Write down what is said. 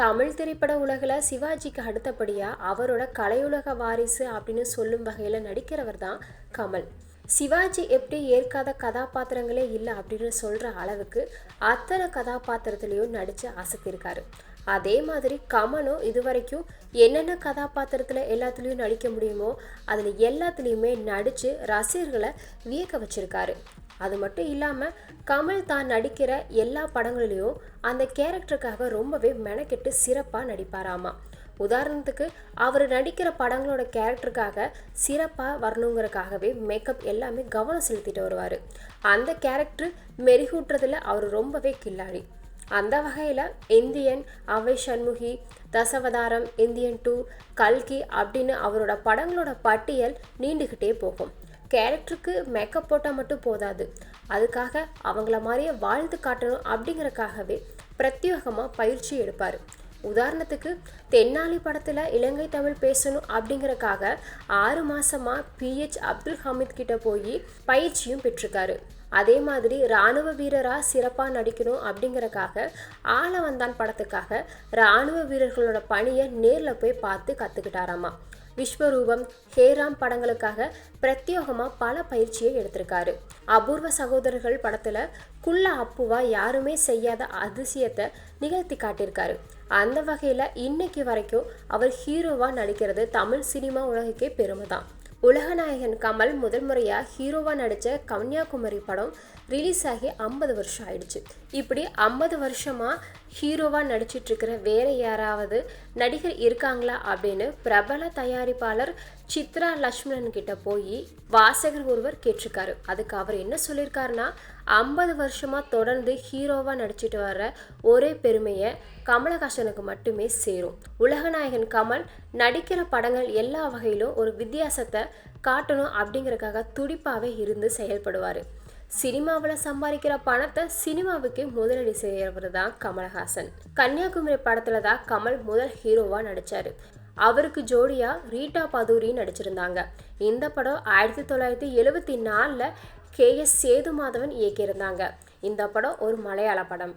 தமிழ் திரைப்பட உலகில் சிவாஜிக்கு அடுத்தபடியாக அவரோட கலையுலக வாரிசு அப்படின்னு சொல்லும் வகையில் நடிக்கிறவர் தான் கமல். சிவாஜி எப்படி ஏற்காத கதாபாத்திரங்களே இல்லை அப்படின்னு சொல்கிற அளவுக்கு அத்தனை கதாபாத்திரத்துலேயும் நடித்து அசத்திருக்காரு. அதே மாதிரி கமலும் இதுவரைக்கும் என்னென்ன கதாபாத்திரத்தில் எல்லாத்துலேயும் நடிக்க முடியுமோ அதில் எல்லாத்துலேயுமே நடித்து ரசிகர்களை வியக்க வச்சுருக்காரு. அது மட்டும் இல்லாமல் கமல் தான் நடிக்கிற எல்லா படங்களிலையும் அந்த கேரக்டருக்காக ரொம்பவே மெனக்கெட்டு சிறப்பாக நடிப்பாராமா. உதாரணத்துக்கு அவர் நடிக்கிற படங்களோட கேரக்டருக்காக சிறப்பாக வரணுங்கிறக்காகவே மேக்கப் எல்லாமே கவனம் செலுத்திட்டு வருவார். அந்த கேரக்டர் மெருகூட்டுறதுல அவர் ரொம்பவே கில்லாடி. அந்த வகையில் இந்தியன் அவை சண்முகி தசவதாரம் இந்தியன் டூ கல்கி அப்படின்னு அவரோட படங்களோட பட்டியல் நீண்டுக்கிட்டே போகும். கேரக்டருக்கு மேக்கப் போட்டால் மட்டும் போதாது. அதுக்காக அவங்கள மாதிரியே வாழ்ந்து காட்டணும் அப்படிங்கிறக்காகவே பிரத்யேகமாக பயிற்சி எடுப்பார். உதாரணத்துக்கு தென்னாலி படத்தில் இலங்கை தமிழ் பேசணும் அப்படிங்கறக்காக ஆறு மாசமாக பிஹெச் அப்துல் ஹமீத் கிட்ட போய் பயிற்சியும் பெற்றிருக்காரு. அதே மாதிரி இராணுவ வீரராக சிறப்பாக நடிக்கணும் அப்படிங்கறக்காக ஆள வந்தான் படத்துக்காக. இராணுவ வீரர்களோட பணியை நேரில் போய் பார்த்து கற்றுக்கிட்டாராமா விஸ்வரூபம் ஹேராம் படங்களுக்காக பிரத்யேகமாக பல பயிற்சியை எடுத்திருக்காரு. அபூர்வ சகோதரர்கள் படத்தில் குள்ள அப்புவா யாருமே செய்யாத அதிசயத்தை நிகழ்த்தி காட்டியிருக்காரு. அந்த வகையில் இன்னைக்கு வரைக்கும் அவர் ஹீரோவாக நடிக்கிறது தமிழ் சினிமா உலகுக்கே பெருமை தான் உலகநாயகன் கமல் முதல் முறையாக ஹீரோவாக நடித்த கன்னியாகுமரி படம் ரிலீஸ் ஆகி ஐம்பது வருஷம் ஆயிடுச்சு. இப்படி ஐம்பது வருஷமாக ஹீரோவாக நடிச்சிட்டு இருக்கிற வேற யாராவது நடிகர் இருக்காங்களா அப்படின்னு பிரபல தயாரிப்பாளர் சித்ரா லக்ஷ்மணன் கிட்ட போய் வாசகர் ஒருவர் கேட்டிருக்காரு. அதுக்கு அவர் என்ன சொல்லியிருக்காருன்னா ஐம்பது வருஷமாக தொடர்ந்து ஹீரோவாக நடிச்சிட்டு வர்ற ஒரே பெருமையை கமலஹாசனுக்கு மட்டுமே சேரும். உலகநாயகன் கமல் நடிக்கிற படங்கள் எல்லா வகையிலும் ஒரு வித்தியாசத்தை காட்டணும் அப்படிங்கறக்காக துடிப்பாகவே இருந்து செயல்படுவார். சினிமாவில் சம்பாதிக்கிற பணத்தை சினிமாவுக்கே முதலீடு செய்கிறவர் தான் கமலஹாசன். கன்னியாகுமரி படத்தில் தான் கமல் முதல் ஹீரோவாக நடித்தார் அவருக்கு ஜோடியாக ரீட்டா பதூரி நடிச்சிருந்தாங்க. இந்த படம் ஆயிரத்தி தொள்ளாயிரத்தி எழுபத்தி நாலில் கே எஸ் சேதுமாதவன் இயக்கியிருந்தாங்க. இந்த படம் ஒரு மலையாள படம்.